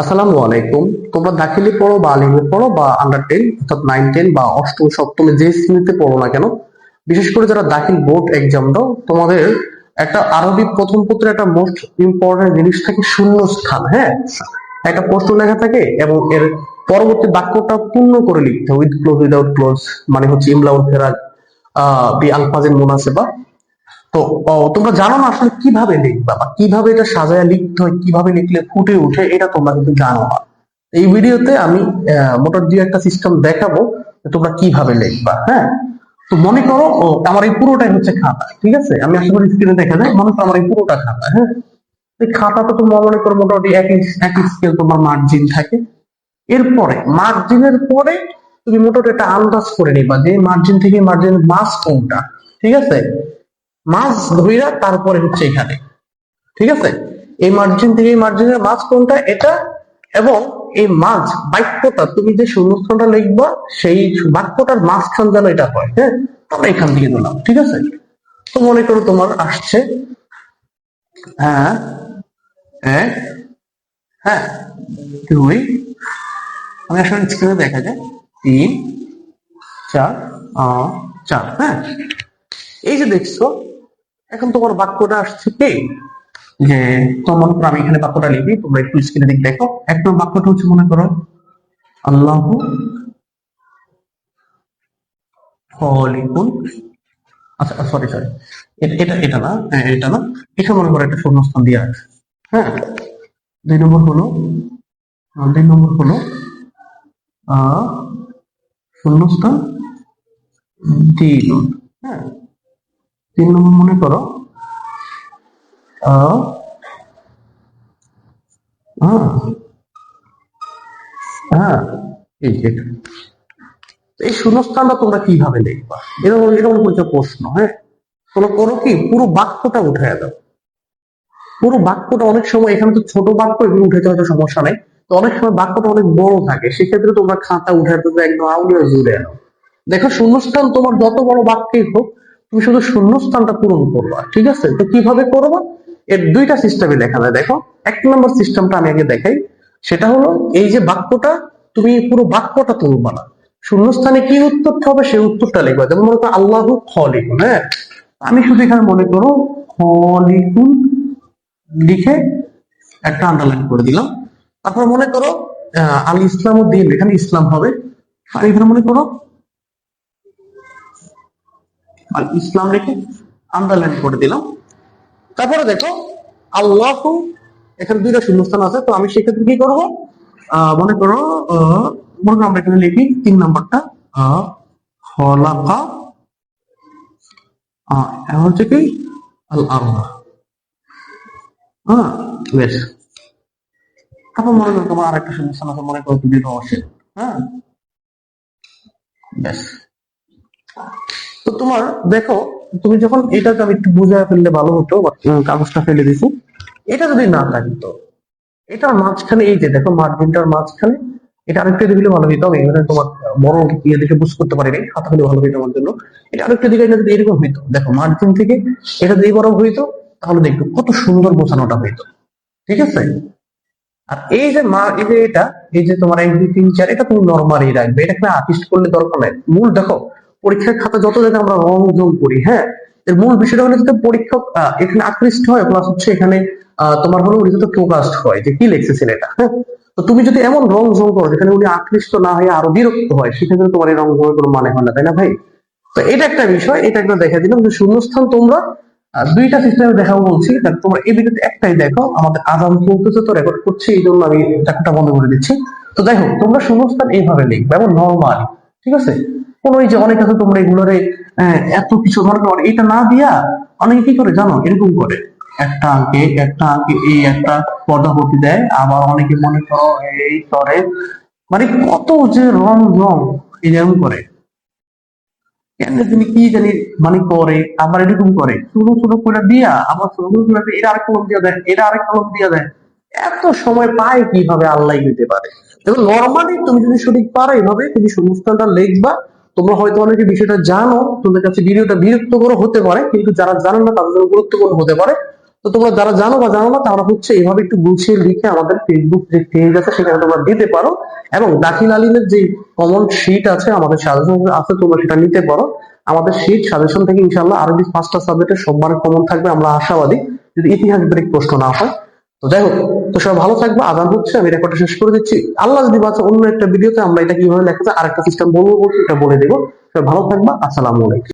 আসসালামু আলাইকুম। তোমরা দাখিলে পড়ো বা আলিমে পড়ো বা আন্ডার টেন অর্থাৎ নাইন টেন বা অষ্টম, সপ্তমে যে শ্রেণীতে পড়ো না কেন, বিশেষ করে যারা দাখিল বোর্ড এক্সাম দাও, তোমাদের একটা আরবি প্রথম পত্রে একটা মোস্ট ইম্পর্টেন্ট জিনিস থাকে শূন্য স্থান হ্যাঁ? একটা প্রশ্ন লেখা থাকে এবং এর পরবর্তী বাক্যটা পূর্ণ করে লিখতে উইথ ক্লোজ উইদাউট ক্লোজ মানে হচ্ছে ইমলাউল ফেরাজ আহ, বি আলফাজের মুনাসেবা তো তোমরা জানো না আসলে কীভাবে লিখবা বা কীভাবে এটা সাজায় লিখতে হয়, কীভাবে লিখলে ফুটে ওঠে, এটা তোমরা কিন্তু জানো না। এই ভিডিওতে আমি মোটর দিয়ে একটা সিস্টেম দেখাবো তোমরা কীভাবে লিখবা হ্যাঁ? তো মনে করো আমার এই পুরোটাই হচ্ছে খাতা, ঠিক আছে? আমি আশা করি স্ক্রিনে দেখা যায়, মনে করো আমার এই পুরোটা খাতা হ্যাঁ? এই তো তোমরা মনে করো মোটামুটি এক একই স্কেল তোমার মার্জিন থাকে। এরপরে মার্জিনের পরে তুমি মোটামুটি একটা আন্দাজ করে নিবা যে মার্জিন থেকে মার্জিনের মাস কোনটা, ঠিক আছে? মাছ ধইরা তারপরে হচ্ছে এখানে। ঠিক আছে? এই মার্জিন থেকে এই মার্জিনের মাছ কোনটা? এটা এবং এই মাছ, বাক্যটা, তুমি যে শূন্যস্থানটা লিখবা, সেই বাক্যটার মাঝখান যেন এটা হয় হ্যাঁ? আমরা এখান থেকে দিলাম ঠিক আছে? তো মনে করো তোমার আসছে হ্যাঁ এক হ্যাঁ দুই, আমি আসলে স্ক্রিনে দেখা যায়, তিন, চার চার হ্যাঁ? এই যে দেখছ এখন তোমার বাক্যটা আসছে কি? যে তোমার আমি এখানে বাক্যটা লিখি তোমরা একটু স্ক্রিনে দিক দেখো এক নম্বর বাক্যটা হচ্ছে মনে করো আল্লাহ খলিকুন আচ্ছা সরি সরি এটা এটা না হ্যাঁ, এটা না। এখানে মনে করো একটা শূন্যস্থান দিয়ে আছে হ্যাঁ। দুই নম্বর হলো দুই নম্বর হলো শূন্যস্থান দিন হ্যাঁ। তিন নম্বর মনে করো হ্যাঁ হ্যাঁ এই শূন্যস্থানটা তোমরা কীভাবে লিখবা এরকম এরকম কিছু প্রশ্ন হ্যাঁ? তোমরা করো কি, পুরো বাক্যটা উঠে দাও। পুরো বাক্যটা অনেক সময়, এখানে তো ছোট বাক্য, এগুলো উঠেতে হয়তো সমস্যা নেই। তো অনেক সময় বাক্যটা অনেক বড় থাকে, সেক্ষেত্রে তোমরা খাতা উঠাতে একদম আউলিয়া জুড়ে আনো। দেখো, শূন্যস্থান তোমার যত বড় বাক্যই হোক তুমি শুধু শূন্যস্থানটা পূরণ করবা, ঠিক আছে? তো কীভাবে করবা? এর দুইটা সিস্টেমে দেখা যায়। দেখো, এক নম্বর সিস্টেমটা আমি আগে দেখাই। সেটা হলো, এই যে বাক্যটা, তুমি পুরো বাক্যটা তুলবা না। শূন্যস্থানে কি উত্তরটা হবে, সেই উত্তরটা লিখবা। যেমন মনে করো আল্লাহ খলিকুন হ্যাঁ? আমি শুধু এখানে মনে করো, খলিকুন লিখে একটা আন্ডারলাইন করে দিলাম। তারপর মনে করো আল ইসলাম দিন এখানে ইসলাম হবে। আর এখানে মনে করো আর ইসলাম লিখে আন্ডারলাইন করে দিলাম। তারপরে দেখো, আল্লাহ, এখানে দুইটা শূন্যস্থান আছে, তো আমি সেক্ষেত্রে কি করব? মনে করো মনে করো আমরা এখানে লিখি তিন নাম্বারটা এখন হচ্ছে কি? আল আল্লাহ হ্যাঁ বেশ। তারপর মনে করো তোমার আরেকটা শূন্যস্থান আছে, মনে করো তুমি রসের হ্যাঁ? বেশ। তো তোমার, দেখো, তুমি যখন এটাকে আমি একটু বুঝায় ফেললে ভালো হতো কাগজটা ফেলে দিছি। এটা যদি না থাকতো এটার মাঝখানে এই যে দেখো মার্জিনটার মাঝখানে, এটা আরেকটা দিকে ভালো হইতো। আমি এখানে তোমার বড় ইয়ে দেখে বুঝ করতে পারিনি খাতা হলে ভালো হইতো আমার জন্য। এটা আরেকটা দিকে যদি এরকম হইতো, দেখো মার্জিন থেকে এটা দিয়ে বড় হইতো, তাহলে দেখতো কত সুন্দর বোঝানোটা হইতো। ঠিক আছে? আর এই যে মা, এই যে এটা, এই যে তোমার এক, দুই, তিন, চার, এটা তুমি নর্মালি রাখবে। এটা আর্টিস্ট করলে দরকার নাই। মূল দেখো পরীক্ষার খাতা যত জায়গায় আমরা রং যোগ করি হ্যাঁ? এর মূল বিষয়টা হলো যাতে পরীক্ষক এখানে আকৃষ্ট হয় প্লাস হচ্ছে এখানে তোমার হলো উনি যাতে ফোকাসড হয়, যে কি লিখছে এটা হ্যাঁ? তো তুমি যদি এমন রং যোগ করো, যেখানে উনি আকৃষ্ট না হয়ে আরও বিরক্ত হয়, সেক্ষেত্রে তোমার এই রং যোগের কোনো মানে হয় না, তাই না ভাই? তো এটা একটা বিষয়, এটা একটা দেখা দিলাম যে শূন্যস্থান তোমরা দুইটা সিস্টেমে দেখাবো বলছি তোমরা এই ভিডিওতে একটাই দেখো, আমাদের আজান চলতেছে তো রেকর্ড করছি, এই জন্য আমি চাকরিটা বন্ধ করে দিচ্ছি। তো হোক তোমরা শূন্যস্থান এইভাবে লিখবে এবং নর্মালি ঠিক আছে? কোন ওই যে অনেক আছে তোমরা এগুলোরে আহ, এত কিছু মনে করো এটা না দিয়া অনেকে কি করে জানো? এরকম করে। একটা আঁকে একটা আঁকে এই একটা পদাপতি দেয় আবার অনেকে মনে করো এই করে। মানে কত যে রং রং এই যেমন করে। তুমি কি জানি মানে করে আবার এরকম করে। ছোট ছোট করে দিয়া আবার ছোট করে দিয়ে, এটা আরেক কলম দিয়ে দেয় এটা আরেক কলম দিয়ে দেয়। এত সময় পায় কীভাবে আল্লাহ দিতে পারে? এবং নর্মালি তুমি যদি সঠিক পারো এইভাবে তুমি সমস্যাটা লিখবা তোমরা হয়তো অনেকে বিষয়টা জানো, তোমাদের কাছে ভিডিওটা বিরক্তকর হতে পারে, কিন্তু যারা জানো না তাদের জন্য গুরুত্বপূর্ণ হতে পারে। তো তোমরা যারা জানো বা জানো না, তারা হচ্ছে এভাবে একটু গুছিয়ে লিখে আমাদের ফেসবুক যে পেজ আছে, সেখানে তোমরা দিতে পারো। এবং দাখিল আলিমের যে কমন শিট আছে, আমাদের সাজেশন আছে, তোমরা সেটা নিতে পারো। আমাদের শিট সাজেশন থেকে ইনশাল্লাহ আরবি পাঁচটা সাবজেক্টের সববার কমন থাকবে, আমরা আশাবাদী যদি ইতিহাস ব্রেক প্রশ্ন না হয়। তো যাই হোক, তো সব ভালো থাকবে, আদান হচ্ছে, আমি রেকর্ডটা শেষ করে দিচ্ছি। আল্লাহ যদি বাঁচা, অন্য একটা ভিডিওতে আমরা এটা কীভাবে লেখা যায়, আরেকটা সিস্টেম বলব বলছি এটা বলে দেবো। সবাই ভালো থাকবা, আসসালামু আলাইকুম।